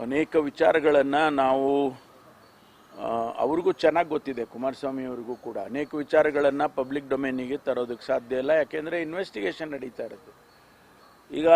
ಅನೇಕ ವಿಚಾರಗಳನ್ನು ನಾವು ಅವ್ರಿಗೂ ಚೆನ್ನಾಗಿ ಗೊತ್ತಿದೆ, ಕುಮಾರಸ್ವಾಮಿ ಅವ್ರಿಗೂ ಕೂಡ. ಅನೇಕ ವಿಚಾರಗಳನ್ನು ಪಬ್ಲಿಕ್ ಡೊಮೇನಿಗೆ ತರೋದಕ್ಕೆ ಸಾಧ್ಯ ಇಲ್ಲ. ಯಾಕೆಂದರೆ ಇನ್ವೆಸ್ಟಿಗೇಷನ್ ನಡೀತಾ ಇರುತ್ತೆ. ಈಗ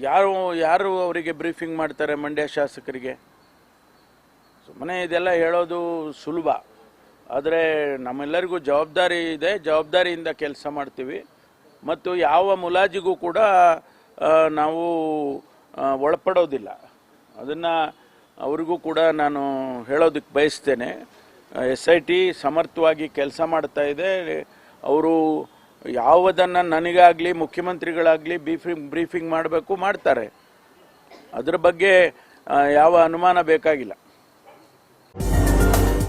ಯಾರು ಯಾರು ಅವರಿಗೆ ಬ್ರೀಫಿಂಗ್ ಮಾಡ್ತಾರೆ ಮಂಡ್ಯ ಶಾಸಕರಿಗೆ? ಸುಮ್ಮನೆ ಇದೆಲ್ಲ ಹೇಳೋದು ಸುಲಭ. ಆದರೆ ನಮ್ಮೆಲ್ಲರಿಗೂ ಜವಾಬ್ದಾರಿ ಇದೆ. ಜವಾಬ್ದಾರಿಯಿಂದ ಕೆಲಸ ಮಾಡ್ತೀವಿ. ಮತ್ತು ಯಾವ ಮುಲಾಜಿಗೂ ಕೂಡ ನಾವು ಒಳಪಡೋದಿಲ್ಲ. ಅದನ್ನು ಅವ್ರಿಗೂ ಕೂಡ ನಾನು ಹೇಳೋದಕ್ಕೆ ಬಯಸ್ತೇನೆ. ಎಸ್ ಐ ಟಿ ಸಮರ್ಥವಾಗಿ ಕೆಲಸ ಮಾಡ್ತಾ ಇದೆ. ಅವರು ಯಾವುದನ್ನು ನನಗಾಗಲಿ, ಮುಖ್ಯಮಂತ್ರಿಗಳಾಗಲಿ ಬ್ರೀಫಿಂಗ್ ಬ್ರೀಫಿಂಗ್ ಮಾಡಬೇಕು, ಮಾಡ್ತಾರೆ. ಅದರ ಬಗ್ಗೆ ಯಾವ ಅನುಮಾನ ಬೇಕಾಗಿಲ್ಲ.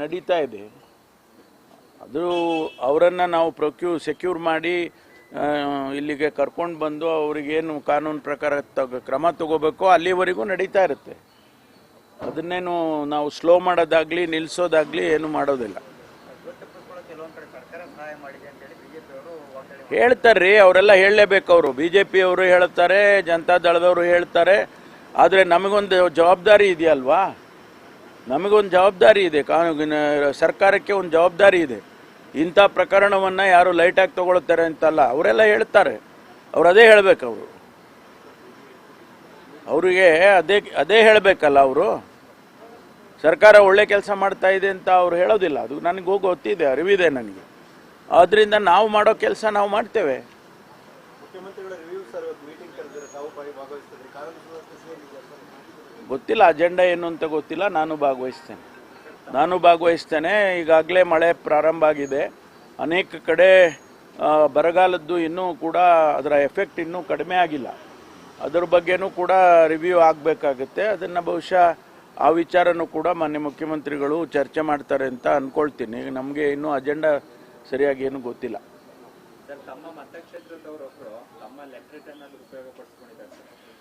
ನಡೀತಾ ಇದೆ. ಅದು ಅವರನ್ನು ನಾವು ಪ್ರೊಕ್ಯೂ, ಸೆಕ್ಯೂರ್ ಮಾಡಿ ಇಲ್ಲಿಗೆ ಕರ್ಕೊಂಡು ಬಂದು ಅವರಿಗೇನು ಕಾನೂನು ಪ್ರಕಾರ ತಗ, ಕ್ರಮ ತಗೋಬೇಕೋ ಅಲ್ಲಿವರೆಗೂ ನಡೀತಾ ಇರುತ್ತೆ. ಅದನ್ನೇನು ನಾವು ಸ್ಲೋ ಮಾಡೋದಾಗಲಿ ನಿಲ್ಲಿಸೋದಾಗಲಿ ಏನು ಮಾಡೋದಿಲ್ಲ. ಹೇಳ್ತಾರ್ರಿ, ಅವರೆಲ್ಲ ಹೇಳಲೇಬೇಕು ಅವರು. ಬಿ ಜೆ ಪಿಯವರು ಹೇಳ್ತಾರೆ, ಜನತಾ ದಳದವರು ಹೇಳ್ತಾರೆ. ಆದರೆ ನಮಗೊಂದು ಜವಾಬ್ದಾರಿ ಇದೆಯಲ್ವಾ? ನಮಗೊಂದು ಜವಾಬ್ದಾರಿ ಇದೆ. ಕಾನೂನು ಸರ್ಕಾರಕ್ಕೆ ಒಂದು ಜವಾಬ್ದಾರಿ ಇದೆ. ಇಂಥ ಪ್ರಕರಣವನ್ನು ಯಾರು ಲೈಟಾಗಿ ತೊಗೊಳ್ತಾರೆ ಅಂತಲ್ಲ, ಅವರೆಲ್ಲ ಹೇಳ್ತಾರೆ. ಅವ್ರು ಅದೇ ಹೇಳಬೇಕು ಅವರು. ಅವರಿಗೆ ಅದೇ ಅದೇ ಹೇಳಬೇಕಲ್ಲ ಅವರು. ಸರ್ಕಾರ ಒಳ್ಳೆ ಕೆಲಸ ಮಾಡ್ತಾ ಇದೆ ಅಂತ ಅವ್ರು ಹೇಳೋದಿಲ್ಲ. ಅದು ನನಗೆ ಗೊತ್ತಿದೆ ಅರಿವಿದೆ ನನಗೆ. ಆದ್ದರಿಂದ ನಾವು ಮಾಡೋ ಕೆಲಸ ನಾವು ಮಾಡ್ತೇವೆ. ಮುಖ್ಯಮಂತ್ರಿಗಳ ರಿವ್ಯೂ ಸರ್ ಮೀಟಿಂಗ್ ಕರೆದಿದ್ದಾರೆ. ತಾವು ಕಾನೂನು ಸುವ್ಯವಸ್ಥೆ ಗೊತ್ತಿಲ್ಲ ಅಜೆಂಡಾ ಏನು ಅಂತ ಗೊತ್ತಿಲ್ಲ, ನಾನು ಭಾಗವಹಿಸ್ತೇನೆ. ನಾನು ಭಾಗವಹಿಸ್ತೇನೆ, ಈಗಾಗಲೇ ಮಳೆ ಪ್ರಾರಂಭ ಆಗಿದೆ. ಅನೇಕ ಕಡೆ ಬರಗಾಲದ್ದು ಇನ್ನೂ ಕೂಡ ಅದರ ಎಫೆಕ್ಟ್ ಇನ್ನೂ ಕಡಿಮೆ ಆಗಿಲ್ಲ. ಅದರ ಬಗ್ಗೆನೂ ಕೂಡ ರಿವ್ಯೂ ಆಗಬೇಕಾಗುತ್ತೆ. ಅದನ್ನು ಬಹುಶಃ ಆ ವಿಚಾರನೂ ಕೂಡ ಮಾನ್ಯ ಮುಖ್ಯಮಂತ್ರಿಗಳು ಚರ್ಚೆ ಮಾಡ್ತಾರೆ ಅಂತ ಅಂದ್ಕೊಳ್ತೀನಿ ನಮಗೆ ಇನ್ನೂ ಅಜೆಂಡಾ ಸರಿಯಾಗಿ ಏನು ಗೊತ್ತಿಲ್ಲ. ತಮ್ಮ ಮತಕ್ಷೇತ್ರದವರೊಬ್ಬರು ತಮ್ಮ ಉಪಯೋಗಪಡಿಸ್ಕೊಂಡಿದ್ದಾರೆ ಉಪಯೋಗ ಪಡಿಸ್ಕೊಂಡಿದ್ದಾರೆ